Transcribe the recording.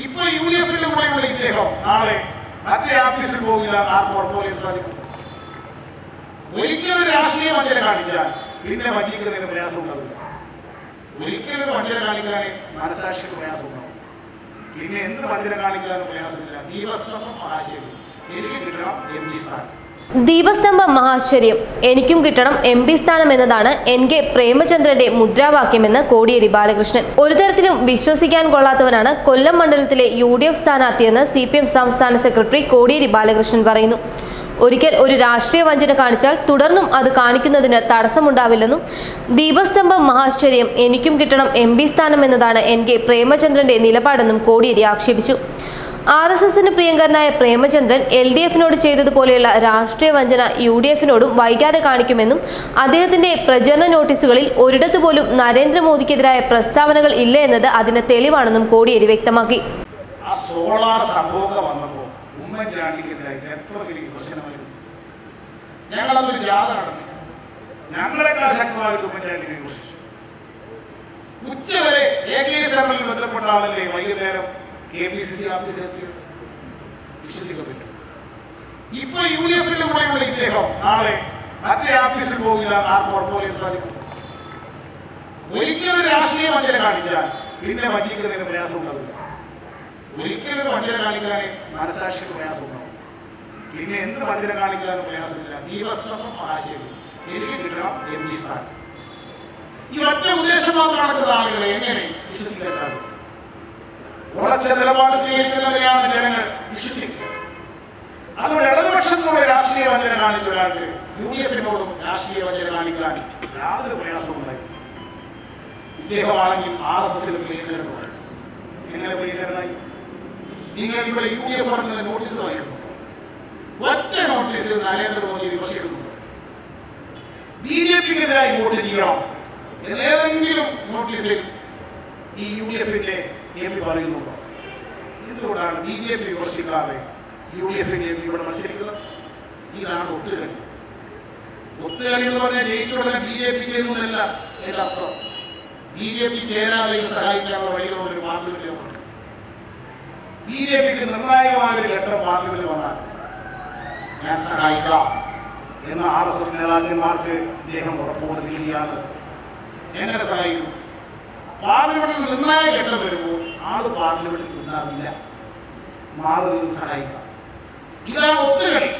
ഇപ്പൊ U D എഫിന്റെ കൂടെയുള്ള ഇദ്ദേഹം നാളെ മറ്റേ ആഫീസിൽ പോകില്ല ആർക്കും ഉറപ്പുപോലും സാധിക്കും. ഒരിക്കലും ഒരു രാഷ്ട്രീയ വഞ്ചന കാണിച്ചാൽ പിന്നെ വഞ്ചിക്കുന്നതിന് പ്രയാസം ഉണ്ടാവില്ല ഒരിക്കലും ഒരു വഞ്ചന കാണിക്കാൻ മനസാക്ഷിക്ക് പ്രയാസം ഉണ്ടാവും പിന്നെ എന്ത് വഞ്ചന കാണിക്കാനും പ്രയാസമില്ല. ദീപസ്തംഭം ആശയം എനിക്ക് കിട്ടണം എം പി സ്ഥാനം. ദീപസ്തംഭം മഹാശ്ചര്യം. എനിക്കും കിട്ടണം എം പി സ്ഥാനം എന്നതാണ് എൻ കെ പ്രേമചന്ദ്രന്റെ മുദ്രാവാക്യമെന്ന് കോടിയേരി ബാലകൃഷ്ണൻ. ഒരു തരത്തിലും വിശ്വസിക്കാൻ കൊള്ളാത്തവനാണ് കൊല്ലം മണ്ഡലത്തിലെ യു ഡി എഫ് സ്ഥാനാർത്ഥിയെന്ന് സി പി എം സംസ്ഥാന സെക്രട്ടറി കോടിയേരി ബാലകൃഷ്ണൻ പറയുന്നു. ഒരിക്കൽ ഒരു രാഷ്ട്രീയ വഞ്ചന കാണിച്ചാൽ തുടർന്നും അത് കാണിക്കുന്നതിന് തടസ്സമുണ്ടാവില്ലെന്നും ദീപസ്തംഭം മഹാശ്ചര്യം എനിക്കും കിട്ടണം എം പി സ്ഥാനം എന്നതാണ് എൻ കെ പ്രേമചന്ദ്രന്റെ നിലപാടെന്നും കോടിയേരി ആക്ഷേപിച്ചു. ആർ എസ് എസിന് പ്രിയങ്കരനായ പ്രേമചന്ദ്രൻ എൽ ഡി എഫിനോട് ചെയ്തതുപോലെയുള്ള രാഷ്ട്രീയ വഞ്ചന യു ഡി എഫിനോടും വൈകാതെ കാണിക്കുമെന്നും അദ്ദേഹത്തിന്റെ പ്രചരണ നോട്ടീസുകളിൽ ഒരിടത്തു പോലും നരേന്ദ്രമോദിക്കെതിരായ പ്രസ്താവനകൾ ഇല്ല എന്നത് അതിന് തെളിവാണെന്നും കോടിയേരി വ്യക്തമാക്കി. ഉച്ചവരെ എ ബന്ധപ്പെട്ട ആളല്ലേ വൈകുന്നേരം ഇപ്പൊ യു ഡി എഫിന്റെ കൂടെയുള്ള ഇദ്ദേഹം നാളെ മറ്റേ ആഫീസിൽ പോകില്ല ആർക്കും ഉറപ്പുപോലും സാധിക്കും. ഒരിക്കലും ഒരു രാഷ്ട്രീയ വഞ്ചന കാണിച്ചാൽ പിന്നെ വഞ്ചിക്കുന്നതിന് പ്രയാസം ഉണ്ടാവില്ല. ഒരിക്കലും ഒരു വഞ്ചന കാണിക്കാനെ മനസാക്ഷിക്ക് പ്രയാസം ഉണ്ടാവും പിന്നെ എന്ത് വഞ്ചന കാണിക്കാനും പ്രയാസമില്ല. ദീപസ്തംഭം ആശയം എനിക്ക് കിട്ടണം എം പി സ്ഥാനം. ഈ ഒറ്റ ഉദ്ദേശം മാത്രം ആളുകളെ എങ്ങനെ ഉറച്ച നിലപാട് സ്വീകരിക്കുന്നവരെയാണ് ജനങ്ങൾ വിശ്വസിക്കുക അതുകൊണ്ട് ഇടതുപക്ഷത്തോടെ രാഷ്ട്രീയ വഞ്ചന കാണിച്ച ഒരാൾക്ക് യു ഡി എഫിനോടും രാഷ്ട്രീയ വഞ്ചന കാണിക്കാൻ യാതൊരു പ്രയാസവും ഉണ്ടായി ഇദ്ദേഹമാണെങ്കിൽ ആർ എസ് എസിൽ എങ്ങനെ പ്രിയങ്കരനായി നിങ്ങൾ ഇവിടെ യു ഡി എഫ് പറഞ്ഞ നോട്ടീസ് വായിക്കുന്നു. ഒറ്റ നോട്ടീസിൽ നരേന്ദ്രമോദി വിമർശിക്കുന്നുണ്ട്. ബി ജെ പിക്കെതിരായി വോട്ട് ചെയ്യണം എന്നേതെങ്കിലും നോട്ടീസിൽ ഈ യു ഡി എഫിന്റെ എം പി പറയുന്നുണ്ടോ? എന്തുകൊണ്ടാണ് ബി ജെ പി വിമർശിക്കാതെ യു ഡി എഫിന്റെ എം പി ഇവിടെ മത്സരിക്കുന്നത്. ഇതാണ് ഒത്തുകളി. ഒത്തുകളി എന്ന് പറഞ്ഞാൽ ജയിച്ചുടനെ ബി ജെ പി ചെയ്യുന്നതല്ല എന്റെ അർത്ഥം ബി ജെ പി ചേരാതെ സഹായിക്കാനുള്ള വഴികളുള്ള ഒരു പാർലമെന്റിലുണ്ട് ബി ജെ പിക്ക് നിർണായകമായ ഒരു ഘട്ടം പാർലമെന്റിൽ വന്നാൽ ഞാൻ സഹായിക്കാം എന്ന് ആർ എസ് എസ് നേതാക്കന്മാർക്ക് ഇദ്ദേഹം ഉറപ്പുകൊടുത്തിരിക്കുകയാണ്. എങ്ങനെ സഹായിക്കും? പാർലമെന്റിൽ നിർണായക ഘട്ടം വരുമ്പോൾ ആൾ പാർലമെന്റിൽ ഉണ്ടാകില്ല മാറുന്നത് സഹായിക്കാം. ഇതാണ് ഒത്തുകളി